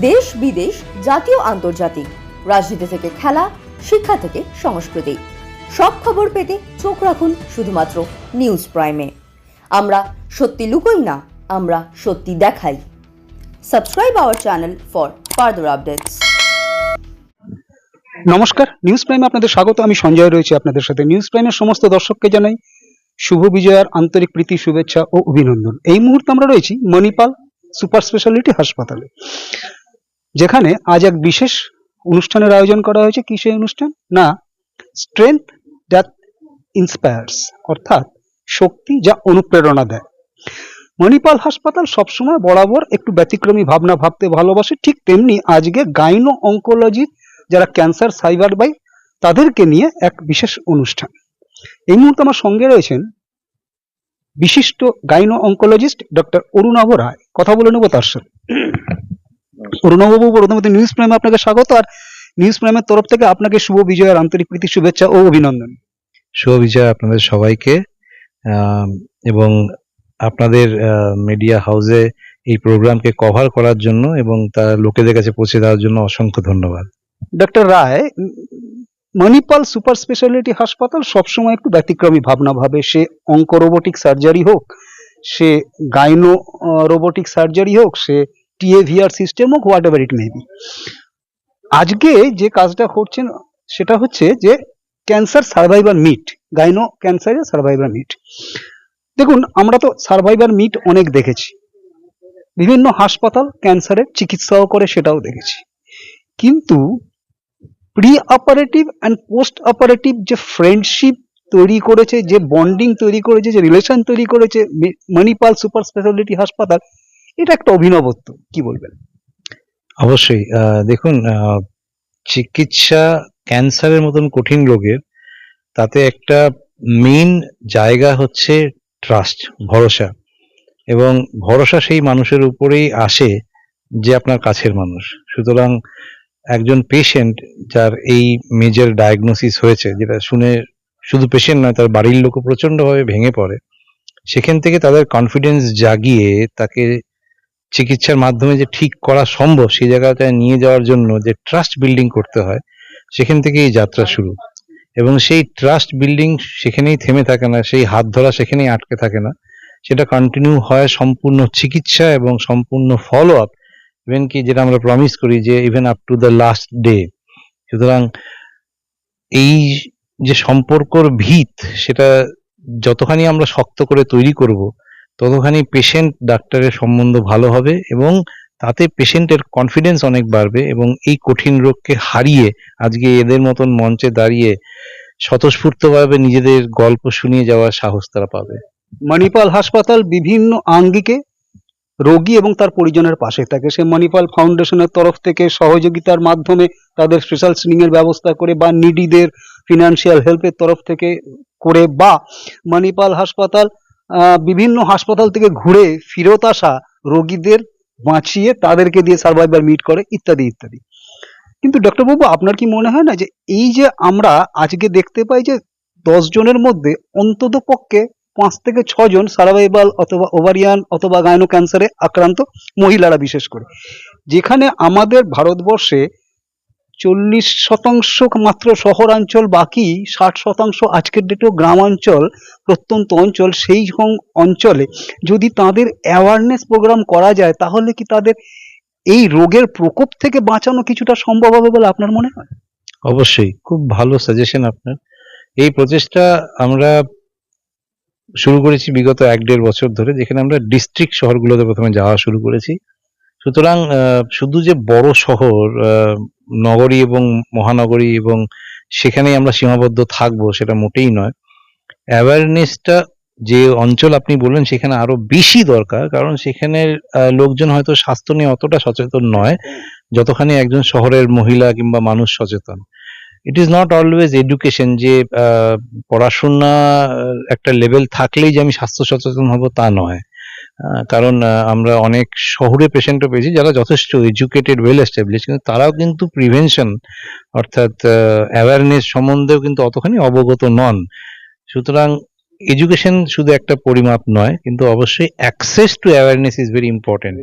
দেশ বিদেশ, জাতীয়, আন্তর্জাতিক। রাজনীতি থেকে খেলা, শিক্ষা থেকে সংস্কৃতি। সব খবর পেতে চোখ রাখুন শুধুমাত্র নিউজ প্রাইমে। আমরা সত্যি লুকোই না, আমরা সত্যি দেখাই। Subscribe our channel for further updates. নমস্কার, নিউজ প্রাইমে আপনাদের স্বাগত। আমি সঞ্জয় রয়েছে আপনাদের সাথে। নিউজ প্রাইমের সমস্ত দর্শককে জানাই শুভ বিজয়ার আন্তরিক প্রীতি, শুভেচ্ছা ও অভিনন্দন। এই মুহূর্তে আমরা রয়েছি মণিপাল সুপার স্পেশালিটি হাসপাতালে। যেখানে আজ এক বিশেষ অনুষ্ঠানের আয়োজন করা হয়েছে। কি সেই অনুষ্ঠান? না স্ট্রেংথ দ্যাট ইন্সপায়ার্স অর্থাৎ শক্তি যা অনুপ্রেরণা দেয়। মণিপাল হাসপাতাল সবসময় বরাবর একটু ব্যতিক্রমী ভাবনা ভাবতে ভালোবাসে। ঠিক তেমনি আজকে গাইনো অঙ্কোলজি যারা ক্যান্সার সাইবার বাই তাদেরকে নিয়ে এক বিশেষ অনুষ্ঠান। এই মুহূর্তে আমার সঙ্গে রয়েছেন বিশিষ্ট gyno oncologist doctor Arunava Roy. কথা বলে নেব তার সাথে। অরুণাভবাবু প্রথমত নিউজ প্রাইমে আপনাকে স্বাগত আর নিউজ প্রাইমের তরফ থেকে আপনাকে শুভ বিজয়ের আন্তরিক প্রীতি শুভেচ্ছা ও অভিনন্দন। শুভ বিজয় আপনাদের সবাইকে এবং আপনাদের মিডিয়া হাউসে এই প্রোগ্রামকে কভার করার জন্য এবং তা লোকেদের কাছে পৌঁছে দেওয়ার জন্য অসংখ্য ধন্যবাদ। Doctor Roy Manipal super speciality হাসপাতাল সবসময় একটু ব্যতিক্রমী ভাবনা ভাবে। সে অঙ্ক রোবোটিক সার্জারি হোক সে গাইনো রোবোটিক সার্জারি হোক সে টিএভিআর সিস্টেম হোক whatever it may be আজকে যে কাজটা করছেন, সেটা হচ্ছে যে ক্যান্সার সার্ভাইভার মিট গাইনো ক্যান্সারের সার্ভাইভার মিট দেখুন, আমরা তো সার্ভাইভার মিট অনেক দেখেছি। বিভিন্ন হাসপাতাল ক্যান্সারের চিকিৎসাও করে, সেটাও দেখেছি। কিন্তু pre operative and post operative যে ফ্রেন্ডশিপ তৈরি করেছে, যে বন্ডিং তৈরি করেছে, যে রিলেশন তৈরি করেছে মণিপাল সুপার স্পেশালিটি হাসপাতাল এটা একটা অভিনবত্ব, কি বলবেন? অবশ্যই দেখুন চিকিৎসা ক্যান্সারের মতন কঠিন রোগের, তাতে একটা মেইন জায়গা হচ্ছে ট্রাস্ট, ভরসা। এবং ভরসা সেই মানুষের উপরেই আসে যে আপনার কাছের মানুষ। সুতরাং একজন পেশেন্ট যার এই মেজর ডায়াগনোসিস হয়েছে, যেটা শুনে শুধু পেশেন্ট নয়, তার বাড়ির লোকও প্রচন্ডভাবে ভেঙে পড়ে, সেখান থেকে তাদের কনফিডেন্স জাগিয়ে তাকে চিকিৎসার মাধ্যমে যে ঠিক করা সম্ভব, সেই জায়গাটায় নিয়ে যাওয়ার জন্য যে ট্রাস্ট বিল্ডিং করতে হয়, সেখান থেকে এই যাত্রা শুরু। এবং সেই ট্রাস্ট বিল্ডিং সেখানেই থেমে থাকে না, সেই হাত ধরা সেখানেই আটকে থাকে না। সেটা কন্টিনিউ হয় সম্পূর্ণ চিকিৎসা এবং সম্পূর্ণ ফলো আপ ইভেন কি যেটা আমরা প্রমিস করি যে even up to the last day সুতরাং এই যে সম্পর্কর ভিত, সেটা যতখানি আমরা শক্ত করে তৈরি করব ততখানি পেশেন্ট ডাক্তারের সম্বন্ধ ভালো হবে এবং তাতে পেশেন্টের কনফিডেন্স অনেক বাড়বে এবং এই কঠিন রোগকে হারিয়ে আজকে এদের মতন মঞ্চে দাঁড়িয়ে স্বতঃস্ফূর্তভাবে নিজেদের গল্প শুনিয়ে যাওয়ার সাহস তারা পাবে। মণিপাল হাসপাতাল বিভিন্ন আঙ্গিকে রোগী এবং তার পরিজনের পাশে থাকে। সে মণিপাল ফাউন্ডেশনের তরফ থেকে সহযোগিতার মাধ্যমে তাদের স্পেশাল এর ব্যবস্থা করে বা নিডিদের ফিনান্সিয়াল হেল্পের তরফ থেকে করে বা মণিপাল হাসপাতাল বিভিন্ন হাসপাতাল থেকে ঘুরে ফেরত আসা রোগীদের বাঁচিয়ে তাদেরকে দিয়ে সার্ভাইভার মিট করে, ইত্যাদি ইত্যাদি। কিন্তু ডক্টরবাবু আপনার কি মনে হয় না যে এই যে আমরা আজকে দেখতে পাই যে দশ জনের মধ্যে অন্তত পক্ষে পাঁচ থেকে ছজন সার্ভাইভাল অথবা ওভারিয়ান অথবা গাইনো ক্যান্সারে আক্রান্ত মহিলারা বিশেষ করে। যেখানে আমাদের ভারতবর্ষে চল্লিশ শতাংশ মাত্র শহরাঞ্চল, বাকি ষাট শতাংশ আজকের ডেটেও গ্রামাঞ্চল, প্রত্যন্ত অঞ্চল, সেই অঞ্চলে। যদি তাদের অ্যাওয়ারনেস প্রোগ্রাম করা যায়, তাহলে কি তাদের এই রোগের প্রকোপ থেকে বাঁচানো কিছুটা সম্ভব হবে বলে আপনার মনে হয়? অবশ্যই, খুব ভালো সাজেশন আপনার। এই প্রচেষ্টা আমরা শুরু করেছি বিগত এক দেড় বছর ধরে, যেখানে আমরা ডিস্ট্রিক্ট শহরগুলোতে প্রথমে যাওয়া শুরু করেছি। সুতরাং শুধু যে বড় শহর নগরী এবং মহানগরী এবং সেখানেই আমরা সীমাবদ্ধ থাকব সেটা মোটেই নয়। অ্যাওয়ারনেসটা যে অঞ্চল আপনি বললেন সেখানে আরও বেশি দরকার কারণ সেখানের আহ, লোকজন হয়তো স্বাস্থ্য নিয়ে অতটা সচেতন নয় যতখানি একজন শহরের মহিলা কিংবা মানুষ সচেতন। It is not always education যে পড়াশোনা একটা লেভেল থাকলেই যে আমি স্বাস্থ্য সচেতন হব তা নয়। কারণ আমরা অনেক শহরে পেশেন্টও পেয়েছি যারা যথেষ্ট এডুকেটেড ওয়েল এস্টাবলিশ কিন্তু তারাও কিন্তু প্রিভেনশন অর্থাৎ অ্যাওয়ারনেস সম্বন্ধেও কিন্তু অতখানি অবগত নন। সুতরাং এডুকেশন শুধু একটা পরিমাপ নয় কিন্তু অবশ্যই access to awareness is very important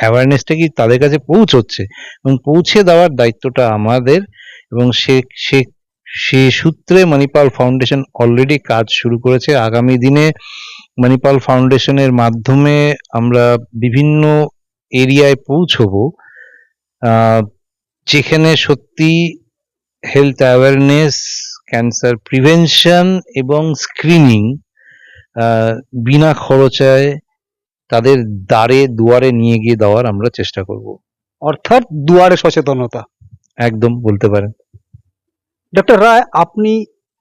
অ্যাওয়ারনেসটা কি তাদের কাছে পৌঁছচ্ছে? এবং পৌঁছে দেওয়ার দায়িত্বটা আমাদের এবং সে সে সে সূত্রে মণিপাল ফাউন্ডেশন অলরেডি কাজ শুরু করেছে। আগামী দিনে মণিপাল ফাউন্ডেশনের মাধ্যমে আমরা বিভিন্ন এরিয়ায় পৌঁছবো। যেখানে সত্যি হেলথ অ্যাওয়ারনেস ক্যান্সার প্রিভেনশন এবং স্ক্রিনিং বিনা খরচায় তাদের দ্বারে দুয়ারে নিয়ে গিয়ে দেওয়ার আমরা চেষ্টা করব। অর্থাৎ দুয়ারে সচেতনতা। একদম বলতে পারেন। ডক্টর রায় আপনি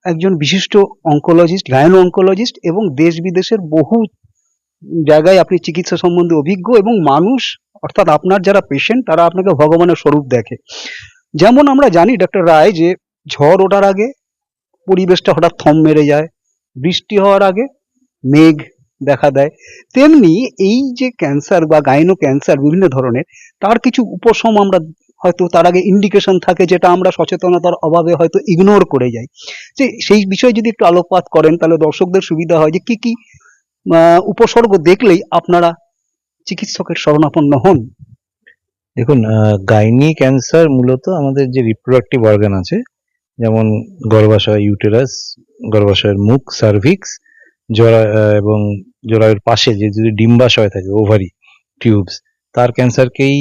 একজন বিশিষ্ট অঙ্কোলজিস্ট গায়নো অঙ্কোলজিস্ট এবং দেশ বিদেশের বহু জায়গায় আপনি চিকিৎসা সম্বন্ধে অভিজ্ঞ এবং মানুষ, অর্থাৎ আপনার যারা পেশেন্ট তারা আপনাকে ভগবানের স্বরূপ দেখে। যেমন আমরা জানি ডক্টর রায় যে ঝড় ওঠার আগে পরিবেশটা হঠাৎ থম মেরে যায়, বৃষ্টি হওয়ার আগে মেঘ দেখা দেয়। তেমনি এই যে ক্যান্সার বা গাইনো ক্যান্সার বিভিন্ন ধরনের, তার কিছু উপশম আমরা হয়তো তার আগে ইন্ডিকেশন থাকে যেটা আমরা সচেতনতার অভাবে হয়তো ইগনোর করে যাই। যে সেই বিষয়ে যদি একটু আলোকপাত করেন, তাহলে দর্শকদের সুবিধা হয় যে কি কি উপসর্গ দেখলেই আপনারা চিকিৎসকের শরণাপন্ন হন। দেখুন গাইনি ক্যান্সার মূলত আমাদের যে রিপ্রোডাক্টিভ অর্গান আছে, যেমন গর্ভাশয় ইউটেরাস গর্ভাশয়ের মুখ সার্ভিক্স জরা এবং জরায়ুর পাশে যে যদি ডিম্বাশয় থাকে ওভারি টিউবস তার ক্যান্সারকেই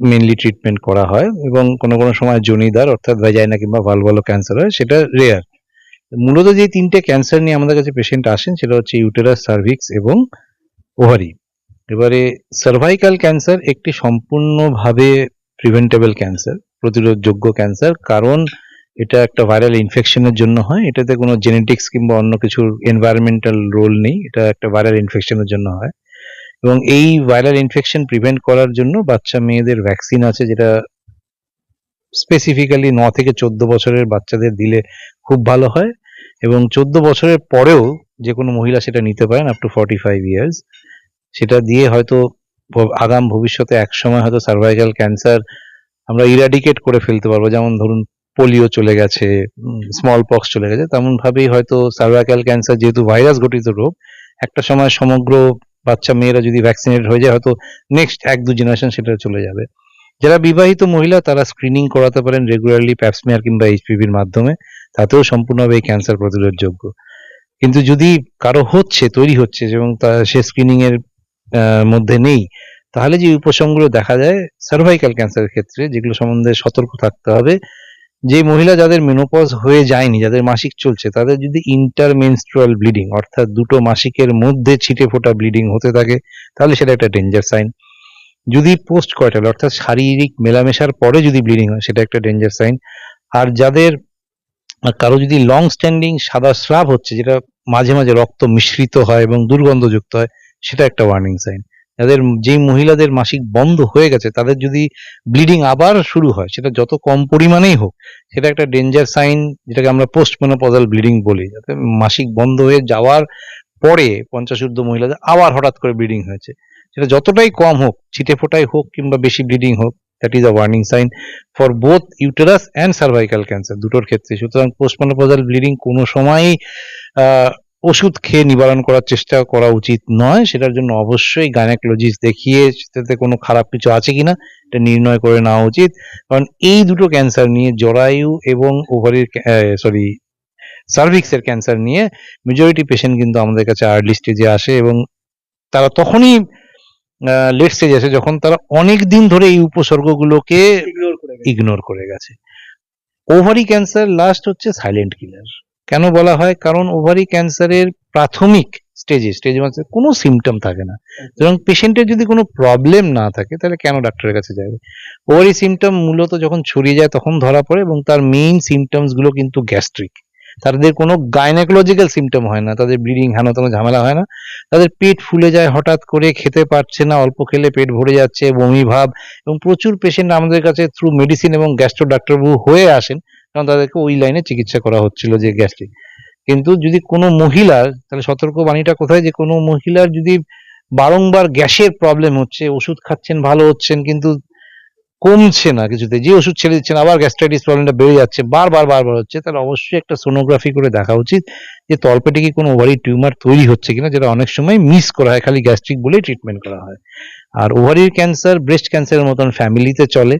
মেনলি ট্রিটমেন্ট করা হয় এবং কোনো কোনো সময় জনিদার, অর্থাৎ ভ্যাজাইনা কিংবা ভালভালো ক্যান্সার হয়, সেটা রেয়ার মূলত যে তিনটে ক্যান্সার নিয়ে আমাদের কাছে পেশেন্ট আসেন, সেটা হচ্ছে ইউটেরাস সার্ভিক্স এবং ওভারি এবারে সার্ভাইকাল ক্যান্সার একটি সম্পূর্ণভাবে প্রিভেন্টেবল ক্যান্সার প্রতিরোধযোগ্য ক্যান্সার কারণ এটা একটা ভাইরাল ইনফেকশনের জন্য হয়। এটাতে কোনো জেনেটিক্স কিংবা অন্য কিছুর এনভায়রনমেন্টাল রোল নেই, এটা একটা ভাইরাল ইনফেকশনের জন্য হয়। এবং এই ভাইরাল ইনফেকশন প্রিভেন্ট করার জন্য বাচ্চা মেয়েদের ভ্যাকসিন আছে যেটা স্পেসিফিক্যালি ন থেকে চোদ্দ বছরের বাচ্চাদের দিলে খুব ভালো হয় এবং চোদ্দ বছরের পরেও যে কোনো মহিলা সেটা নিতে পারেন up to forty five years সেটা দিয়ে হয়তো আগাম ভবিষ্যতে এক সময় হয়তো সার্ভাইকাল ক্যান্সার আমরা ইরাডিকেট করে ফেলতে পারব। যেমন ধরুন পোলিও চলে গেছে স্মল পক্স চলে গেছে তেমন ভাবেই হয়তো সার্ভাইকাল ক্যান্সার যেহেতু ভাইরাস ঘটিত রোগ, একটা সময় সমগ্র বাচ্চা মেয়েরা যদি ভ্যাকসিনেট হয়ে যায়, হয়তো নেক্সট এক দু জেনারেশন সেটা চলে যাবে। যারা বিবাহিত মহিলা, তারা স্ক্রিনিং করাতে পারেন রেগুলারলি প্যাপসমিয়ার কিংবা এইচপিভির মাধ্যমে। তাতেও সম্পূর্ণভাবে এই ক্যান্সার প্রতিরোধযোগ্য। কিন্তু যদি কারও হচ্ছে, তৈরি হচ্ছে, এবং সে স্ক্রিনিং এর মধ্যে নেই, তাহলে যে উপসংগুলো দেখা যায় সার্ভাইকাল ক্যান্সারের ক্ষেত্রে, যেগুলো সম্বন্ধে সতর্ক থাকতে হবে যে মহিলা যাদের মেনোপজ হয়ে যায়নি, যাদের মাসিক চলছে, তাদের যদি ইন্টারমেনস্ট্রুয়াল ব্লিডিং অর্থাৎ দুটো মাসিকের মধ্যে ছিটে ফোটা ব্লিডিং হতে থাকে, তাহলে সেটা একটা ডেঞ্জার সাইন যদি পোস্ট কয়টাল অর্থাৎ শারীরিক মেলামেশার পরে যদি ব্লিডিং হয়, সেটা একটা ডেঞ্জার সাইন আর যাদের কারও যদি লং স্ট্যান্ডিং সাদা স্রাব হচ্ছে, যেটা মাঝে মাঝে রক্ত মিশ্রিত হয় এবং দুর্গন্ধযুক্ত হয়, সেটা একটা ওয়ার্নিং সাইন যাদের যেই মহিলাদের মাসিক বন্ধ হয়ে গেছে, তাদের যদি ব্লিডিং আবার শুরু হয়, সেটা যত কম পরিমাণেই হোক, সেটা একটা ডেঞ্জার সাইন যেটাকে আমরা পোস্ট মেনোপজাল ব্লিডিং বলি। যাতে মাসিক বন্ধ হয়ে যাওয়ার পরে পঞ্চাশূর্ধ মহিলাদের আবার হঠাৎ করে ব্লিডিং হয়েছে। সেটা যতটাই কম হোক, ছিটে ফোটাই হোক কিংবা বেশি ব্লিডিং হোক that is a warning sign for both uterus and cervical cancer দুটোর ক্ষেত্রে। সুতরাং পোস্টমেনোপজাল ব্লিডিং কোনো সময়ই ওষুধ খেয়ে নিবারণ করার চেষ্টা করা উচিত নয় সেটার জন্য অবশ্যই গাইনাকোলজিস্ট দেখিয়ে সেটাতে কোনো খারাপ কিছু আছে কিনা এটা নির্ণয় করে নেওয়া উচিত। কারণ এই দুটো ক্যান্সার নিয়ে জরায়ু এবং ওভারির সরি সার্ভিক্সের ক্যান্সার নিয়ে মেজরিটি পেশেন্ট কিন্তু আমাদের কাছে আর্লি স্টেজে আসে এবং তারা তখনই লেট স্টেজে আসে যখন তারা অনেক দিন ধরে এই উপসর্গগুলোকে ইগনোর করে গেছে। ওভারি ক্যান্সার লাস্ট হচ্ছে সাইলেন্ট কিলার কেন বলা হয়? কারণ ওভারি ক্যান্সারের প্রাথমিক স্টেজে, স্টেজ মানে কোনো সিমটম থাকে না। সুতরাং পেশেন্টের যদি কোনো প্রবলেম না থাকে, তাহলে কেন ডাক্তারের কাছে যাবে? ওভারি সিমটম মূলত যখন ছড়িয়ে যায়, তখন ধরা পড়ে এবং তার মেইন সিমটমসগুলো কিন্তু গ্যাস্ট্রিক তাদের কোনো গাইনাকোলজিক্যাল সিমটম হয় না, তাদের ব্লিডিং হেন তেন ঝামেলা হয় না। তাদের পেট ফুলে যায়, হঠাৎ করে খেতে পারছে না, অল্প খেলে পেট ভরে যাচ্ছে, বমি ভাব এবং প্রচুর পেশেন্ট আমাদের কাছে থ্রু মেডিসিন এবং গ্যাস্ট্রো ডাক্তারবাবু হয়ে আসেন। কারণ তাদেরকে ওই লাইনে চিকিৎসা করা হচ্ছিল যে গ্যাস্ট্রিক কিন্তু যদি কোনো মহিলার তাহলে সতর্ক বাণীটা কোথায়? যে কোনো মহিলার যদি বারংবার গ্যাসের প্রবলেম হচ্ছে, ওষুধ খাচ্ছেন, ভালো হচ্ছেন, কিন্তু কমছে না কিছুতে, যে ওষুধ ছেড়ে দিচ্ছেন, আবার গ্যাস্ট্রাইটিস প্রবলেমটা বেড়ে যাচ্ছে, বারবার বারবার হচ্ছে, তাহলে অবশ্যই একটা সোনোগ্রাফি করে দেখা উচিত যে তলপেটে কি কোনো ওভারি টিউমার তৈরি হচ্ছে কিনা, যেটা অনেক সময় মিস করা হয়, খালি গ্যাস্ট্রিক বলেই ট্রিটমেন্ট করা হয়। আর ওভারির ক্যান্সার ব্রেস্ট ক্যান্সারের মতন ফ্যামিলিতে চলে।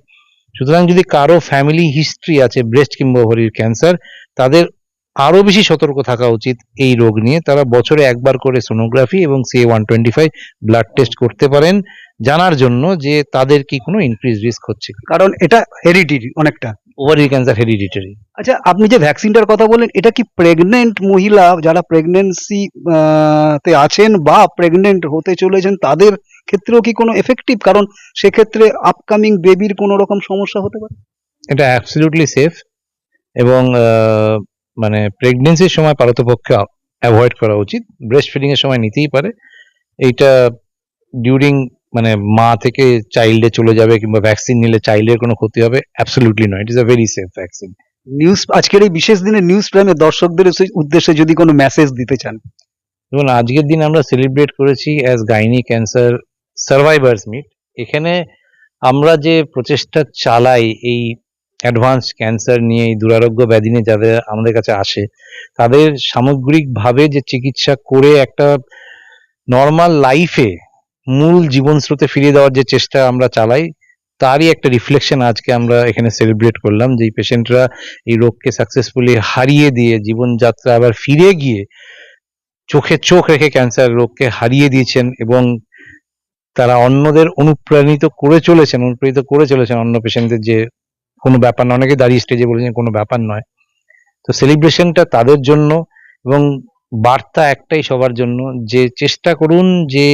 সুতরাং যদি কারও ফ্যামিলি হিস্ট্রি আছে ব্রেস্ট কিংবা ওভারির ক্যান্সার তাদের আরও বেশি সতর্ক থাকা উচিত এই রোগ নিয়ে। তারা বছরে একবার করে সোনোগ্রাফি এবং C one twenty five blood test করতে পারেন। জানার জন্য যে তাদের কি কোনো ইনক্রিজ রিস্ক হচ্ছে কারণ এটা হেরিডিটি অনেকটা। ওভারি ক্যান্সার হেরিডিটারি আচ্ছা আপনি যে ভ্যাকসিনটার কথা বললেন এটা কি প্রেগনেন্ট মহিলা যারা প্রেগনেন্সি তে আছেন বা প্রেগনেন্ট হতে চলেছেন তাদের ক্ষেত্রেও কি কোনো এফেক্টিভ কারণ সেক্ষেত্রে আপকামিং বেবির কোনো রকম সমস্যা হতে পারে? এটা অ্যাবসলিউটলি সেফ এবং মানে প্রেগনেন্সির সময় পারতপক্ষে অ্যাভয়েড করা উচিত। ব্রেস্ট ফিডিং এর সময় নিতেই পারে। এইটা ডিউরিং মানে মা থেকে চাইল্ডে চলে যাবে কিংবা ভ্যাকসিন নিলে চাইল্ডের কোনো ক্ষতি হবে? অ্যাবসলিউটলি নয় it is a very safe vaccine news আজকের এই বিশেষ দিনে নিউজ প্রাইমের দর্শকদের উদ্দেশ্যে- উদ্দেশ্যে যদি কোনো মেসেজ দিতে চান। এবং আজকের দিন আমরা সেলিব্রেট করেছি as gynae cancer survivors meet এখানে আমরা যে প্রচেষ্টা চালাই এই অ্যাডভান্স ক্যান্সার নিয়ে এই দুরারোগ্য ব্যাধি নিয়ে যাদের আমাদের কাছে আসে তাদের সামগ্রিকভাবে যে চিকিৎসা করে একটা নর্মাল লাইফে মূল জীবন স্রোতে ফিরিয়ে দেওয়ার যে চেষ্টা আমরা চালাই, তারই একটা রিফ্লেকশন আজকে আমরা এখানে সেলিব্রেট করলাম যে এই পেশেন্টরা এই রোগকে সাকসেসফুলি হারিয়ে দিয়ে জীবনযাত্রা আবার ফিরে গিয়ে চোখে চোখ রেখে ক্যান্সার রোগকে হারিয়ে দিয়েছেন এবং তারা অন্যদের অনুপ্রাণিত করে চলেছেন, অনুপ্রাণিত করে চলেছেন অন্য পেশেন্টদের যে কোনো ব্যাপার নয়। অনেকে দাঁড়িয়ে স্টেজে বলেছেন কোনো ব্যাপার নয়। তো সেলিব্রেশনটা তাদের জন্য এবং বার্তা একটাই সবার জন্য যে চেষ্টা করুন যে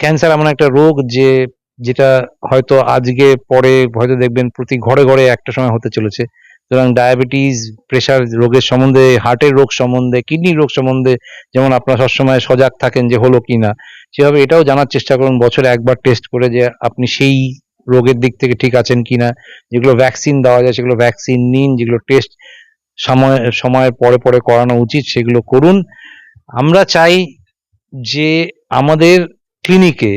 ক্যান্সার এমন একটা রোগ যে, যেটা হয়তো আজকে, পরে হয়তো দেখবেন প্রতি ঘরে ঘরে একটা সময় হতে চলেছে। সুতরাং ডায়াবেটিস প্রেশার রোগের সম্বন্ধে হার্টের রোগ সম্বন্ধে কিডনি রোগ সম্বন্ধে, যেমন আপনারা সবসময় সজাগ থাকেন যে হলো কি না, সেভাবে এটাও জানার চেষ্টা করুন, বছরে একবার টেস্ট করে যে আপনি সেই রোগের দিক থেকে ঠিক আছেন কি না। যেগুলো ভ্যাকসিন দেওয়া যায়, সেগুলো ভ্যাকসিন নিন, যেগুলো টেস্ট সময়, সময়ের পরে পরে করানো উচিত, সেগুলো করুন। আমরা চাই যে আমাদের ক্লিনিকে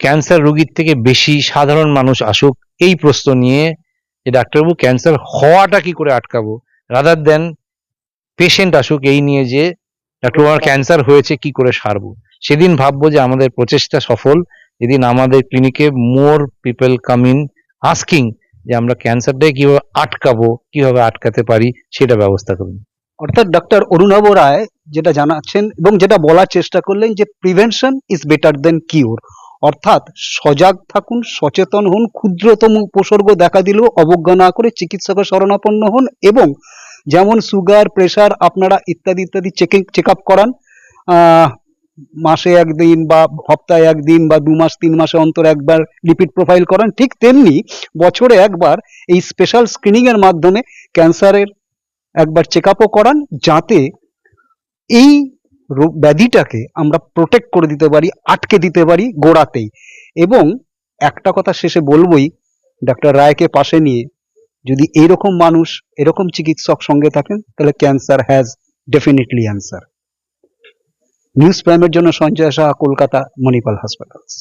ক্যান্সার রোগীর থেকে বেশি সাধারণ মানুষ আসুক, এই প্রশ্ন নিয়ে যে ডাক্তারবাবু ক্যান্সার হওয়াটা কি করে আটকাবো? রাদার দেন পেশেন্ট আসুক, এই নিয়ে যে ডাক্তার আমার ক্যান্সার হয়েছে কি করে সারবো? সেদিন ভাববো যে আমাদের প্রচেষ্টা সফল। যেদিন আমাদের ক্লিনিকে more people come in asking যে আমরা ক্যান্সারটাকে কীভাবে আটকাবো, কীভাবে আটকাতে পারি, সেটা ব্যবস্থা করুন। অর্থাৎ ডক্টর অরুণাভ রায় যেটা জানাচ্ছেন এবং যেটা বলার চেষ্টা করলেন যে prevention is better than cure অর্থাৎ সজাগ থাকুন, সচেতন হন, ক্ষুদ্রতম উপসর্গ দেখা দিলেও অবজ্ঞা না করে চিকিৎসকের শরণাপন্ন হন এবং যেমন সুগার প্রেশার আপনারা ইত্যাদি ইত্যাদি চেকিং চেক আপ করান মাসে একদিন বা সপ্তাহে একদিন বা দু মাস, তিন মাসে অন্তর একবার লিপিড প্রোফাইল করান, ঠিক তেমনি বছরে একবার এই স্পেশাল স্ক্রিনিং এর মাধ্যমে ক্যান্সারের একবার চেক আপও করান যাতে এই ব্যাধিটাকে আমরা প্রোটেক্ট করে দিতে পারি, আটকে দিতে পারি গোড়াতেই। এবং একটা কথা শেষে বলবোই, ডাক্তার রায়কে পাশে নিয়ে যদি এরকম মানুষ, এরকম চিকিৎসক সঙ্গে থাকেন, তাহলে cancer has definitely answer news প্রাইমের জন্য সঞ্জয় সাহা কলকাতা মণিপাল হসপিটালস